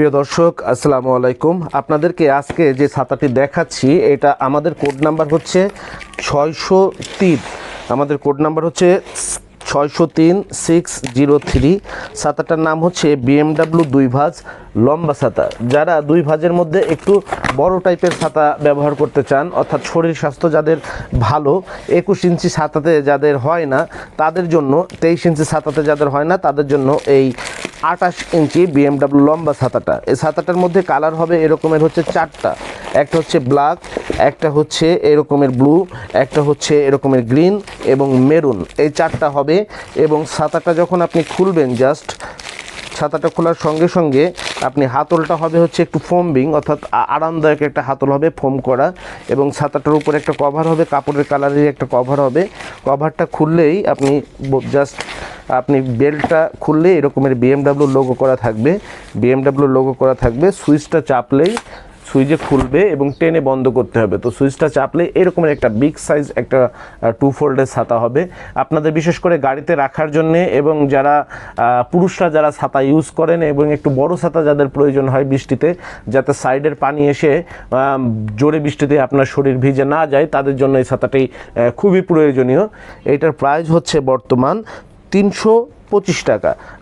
প্রিয় দর্শক, আসসালামু আলাইকুম। আপনাদেরকে আজকে যে ছাতাটি দেখাচ্ছি, এটা আমাদের কোড নাম্বার হচ্ছে ছয়শো তিন। আমাদের কোড নাম্বার হচ্ছে ছয়শো তিন, সিক্স জিরো থ্রি। ছাতাটার নাম হচ্ছে বিএমডাব্লিউ দুই ভাঁজ লম্বা ছাতা। যারা দুই ভাঁজের মধ্যে একটু বড় টাইপের ছাতা ব্যবহার করতে চান, অর্থাৎ শরীর স্বাস্থ্য যাদের ভালো, একুশ ইঞ্চি ছাতাতে যাদের হয় না, তাদের জন্য, তেইশ ইঞ্চি ছাতাতে যাদের হয় না, তাদের জন্য এই আঠাশ ইঞ্চি বিএমডাব্লিউ লম্বা ছাতাটা। এই ছাতাটার মধ্যে কালার হবে এরকমের হচ্ছে চারটা। একটা হচ্ছে ব্ল্যাক, একটা হচ্ছে এরকমের ব্লু, একটা হচ্ছে এরকমের গ্রিন এবং মেরুন। এই চারটা হবে এবং ছাতাটা যখন আপনি খুলবেন জাস্ট, ছাতাটা খোলার সঙ্গে সঙ্গে আপনি হাতলটা হবে হচ্ছে একটু ফোমবিং, অর্থাৎ আরামদায়ক একটা হাতল হবে ফোম করা এবং ছাতাটার উপরে একটা কভার হবে, কাপড়ের কালারের একটা কভার হবে। কভারটা খুললেই আপনি জাস্ট আপনি বেল্টটা খুললে এরকমের বিএমডাব্লিউ লোগো করা থাকবে। বিএমডাব্লিউ লোগো করা থাকবে। সুইচটা চাপলেই সুইচে খুলবে এবং টেনে বন্ধ করতে হবে। তো সুইচটা চাপলে এরকমের একটা বিগ সাইজ একটা টু ফোল্ডের ছাতা হবে। আপনাদের বিশেষ করে গাড়িতে রাখার জন্য এবং যারা পুরুষরা যারা ছাতা ইউজ করেন এবং একটু বড় ছাতা যাদের প্রয়োজন হয় বৃষ্টিতে, যাতে সাইডের পানি এসে জোরে বৃষ্টিতে আপনার শরীর ভিজে না যায়, তাদের জন্য এই ছাতাটি খুবই প্রয়োজনীয়। এটার প্রাইস হচ্ছে বর্তমান তিনশো পঁচিশ টাকা।